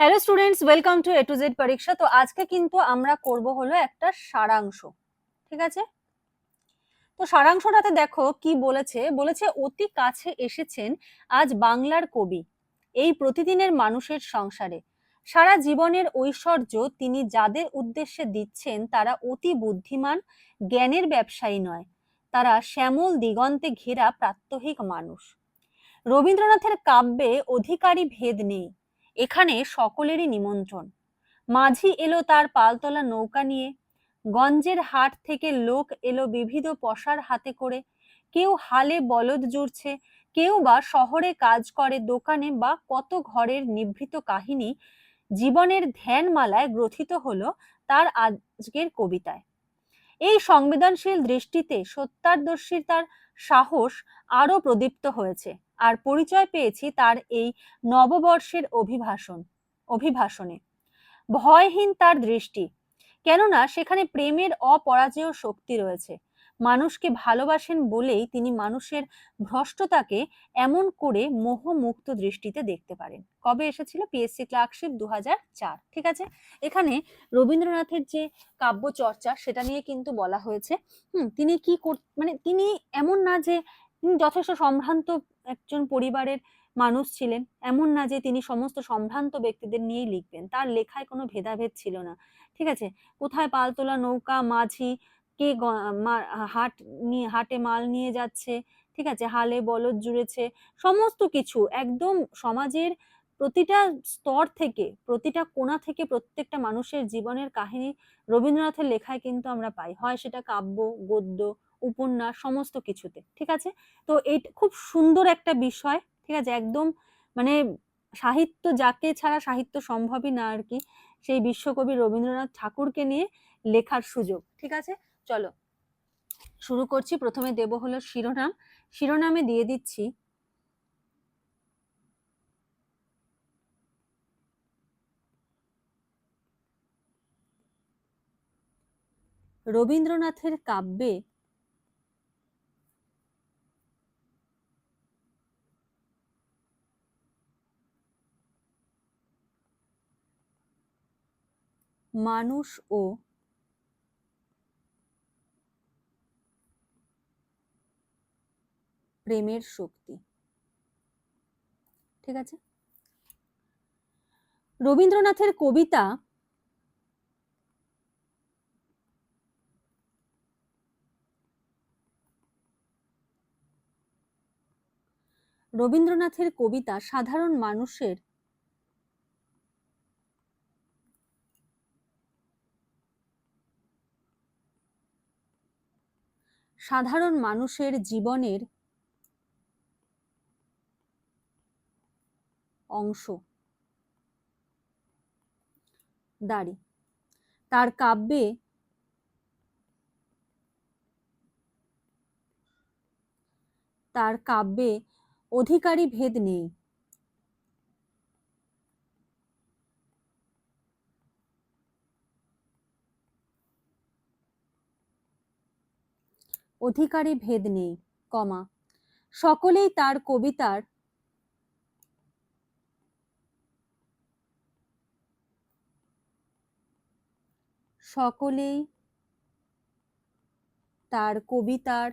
Hello students welcome to A to Z পরীক্ষা তো আজকে কিন্তু আমরা করব হলো একটা সারাংশ, ঠিক আছে? তো সারাংশটাতে দেখো কি বলেছে। বলেছে, অতি কাছে এসেছেন আজ বাংলার কবি, এই প্রতিদিনের মানুষের সংসারে। সারা জীবনের ঐশ্বর্য তিনি যাদের উদ্দেশ্যে দিচ্ছেন, তারা অতি বুদ্ধিমান, জ্ঞানের ব্যবসায়ী নয়। তারা শ্যামল দিগন্তে ঘেরা প্রাত্যহিক মানুষ। রবীন্দ্রনাথের কাব্যে অধিকারী ভেদ নেই। এখানে সকলেরই নিমন্ত্রণ। মাঝি এলো তার পালতলা নৌকা নিয়ে। গঞ্জের হাট থেকে লোক এলো বিবিধ পশার হাতে করে। কেউ হালে বলদ জুড়ছে, কেউ বা শহরে কাজ করে দোকানে বা কত ঘরের নিভৃত কাহিনী জীবনের ধ্যানমালায় গ্রথিত হলো তার আজকের কবিতায়। এই সংবেদনশীল দৃষ্টিতে সত্যারদর্শীর তার সাহস আরও প্রদীপ্ত হয়েছে। আর পরিচয় পেয়েছি তার এই নববর্ষের অভিভাষণ, অভিভাষণে। ভয়হীন তার দৃষ্টি, কেননা সেখানে প্রেমের অপরাজেয় শক্তি রয়েছে। মানুষকে ভালোবাসেন বলেই তিনি মানুষের ভ্রষ্টতাকে এমন করে মোহমুক্ত দৃষ্টিতে দেখতে পারেন। কবে এসেছিল? পিএসসি ক্লার্কশিপ দু চার, ঠিক আছে? এখানে রবীন্দ্রনাথের যে কাব্য চর্চা সেটা নিয়ে কিন্তু বলা হয়েছে। হুম, তিনি কি মানে তিনি এমন না যে যথেষ্ট সম্ভ্রান্ত একজন পরিবারের মানুষ ছিলেন, এমন না যে তিনি সমস্ত সম্ভ্রান্ত ব্যক্তিদের নিয়েই লিখবেন। তার লেখায় কোনো ভেদাভেদ ছিল না। ঠিক আছে? কোথায় পালতোলা নৌকা, মাঝি, কে হাট নিয়ে হাটে মাল নিয়ে যাচ্ছে? ঠিক আছে? হালে বলদ জুড়েছে। সমস্ত কিছু একদম সমাজের প্রতিটা স্তর থেকে, প্রতিটা কোণা থেকে প্রত্যেকটা মানুষের জীবনের কাহিনী রবীন্দ্রনাথের লেখায় কিন্তু আমরা পাই। হয় সেটা কাব্য, গদ্য উপন্যাস, সমস্ত কিছুতে, ঠিক আছে? তো এই খুব সুন্দর একটা বিষয়, ঠিক আছে? একদম মানে সাহিত্য যাকে ছাড়া সাহিত্য সম্ভবই না আর কি, সেই বিশ্বকবি রবীন্দ্রনাথ ঠাকুরকে নিয়ে লেখার সুযোগ, ঠিক আছে? চলো, শুরু করছি। প্রথমে দেব হলো শিরোনাম। শিরোনামে দিয়ে দিচ্ছি রবীন্দ্রনাথের কাব্যে মানুষ ও প্রেমের শক্তি। ঠিক আছে? রবীন্দ্রনাথের কবিতা রবীন্দ্রনাথের কবিতা সাধারণ মানুষের সাধারণ মানুষের জীবনের অংশ। দাঁড়ি। তার কাব্যে তার কাব্যে অধিকারী ভেদ নেই। অধিকারী ভেদ নেই কমা। সকলেই তার কবিতার সকলেই তার কবিতার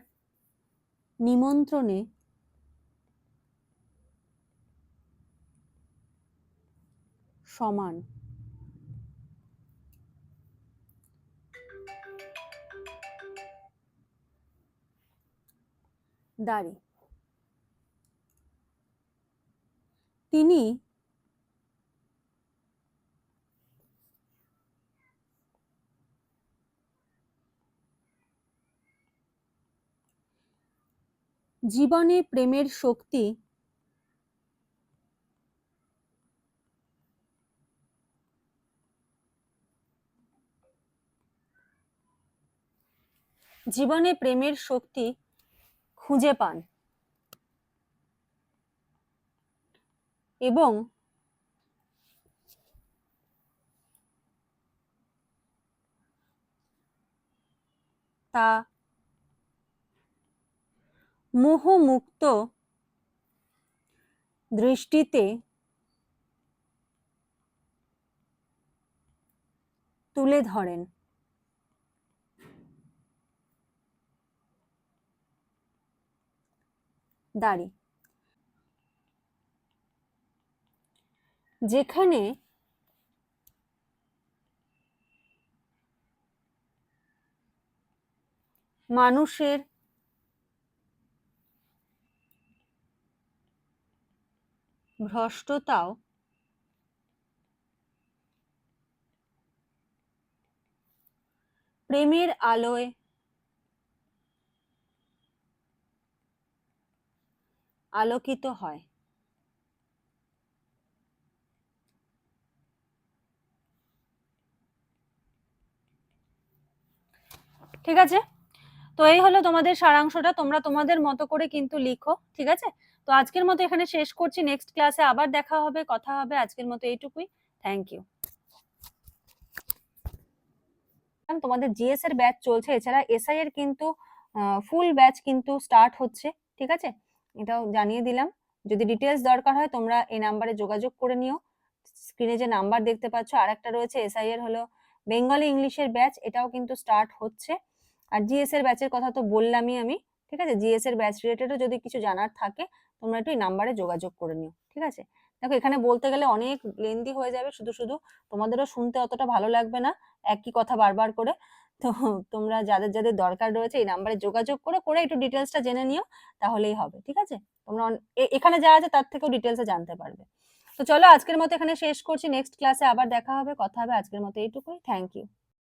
নিমন্ত্রণে সমান। দাঁড়ি। তিনি জীবনে প্রেমের শক্তি জীবনে প্রেমের শক্তি খুঁজে পান। এবং তা মোহমুক্ত দৃষ্টিতে তুলে ধরেন। দাড়ি। যেখানে মানুষের ভ্রষ্টতাও প্রেমের আলোয় আলোকিত হয়। ঠিক আছে? তো এই হলো তোমাদের সারাংশটা। তোমরা তোমাদের মতো করে কিন্তু লিখো, ঠিক আছে? তো আজকের মতো এখানে শেষ করছি। নেক্সট ক্লাসে আবার দেখা হবে, কথা হবে। আজকের মতো এইটুকুই। থ্যাংক ইউ তোমাদের জিএস এর ব্যাচ চলছে। এছাড়া এসআই এর কিন্তু ফুল ব্যাচ কিন্তু স্টার্ট হচ্ছে, ঠিক আছে? এটাও জানিয়ে দিলাম। যদি ডিটেলস দরকার হয়, তোমরা এই নাম্বারে যোগাযোগ করে নিও। স্ক্রিনে যে নাম্বার দেখতে পাচ্ছ আর একটা রয়েছে এসআই এর হলো বেঙ্গলি ইংলিশের ব্যাচ এটাও কিন্তু স্টার্ট হচ্ছে। আর জিএস এর ব্যাচের কথা তো বললামই আমি, ঠিক আছে? জিএস এর ব্যাচ রিলেটেডও যদি কিছু জানার থাকে, তোমরা একটু এই নাম্বারে যোগাযোগ করে নিও, ঠিক আছে? দেখো, এখানে বলতে গেলে অনেক লেন্দি হয়ে যাবে, শুধু শুধু তোমাদেরও শুনতে অতটা ভালো লাগবে না, একই কথা বারবার করে। তো তোমরা যাদের যাদের দরকার রয়েছে এই নাম্বারে যোগাযোগ করে করে একটু ডিটেলসটা জেনে নিও, তাহলেই হবে, ঠিক আছে? তোমরা এখানে যা আছে তার থেকেও ডিটেলসে জানতে পারবে। তো চলো আজকের মতো এখানে শেষ করছি নেক্সট ক্লাসে আবার দেখা হবে, কথা হবে আজকের মতো এইটুকুই থ্যাংক ইউ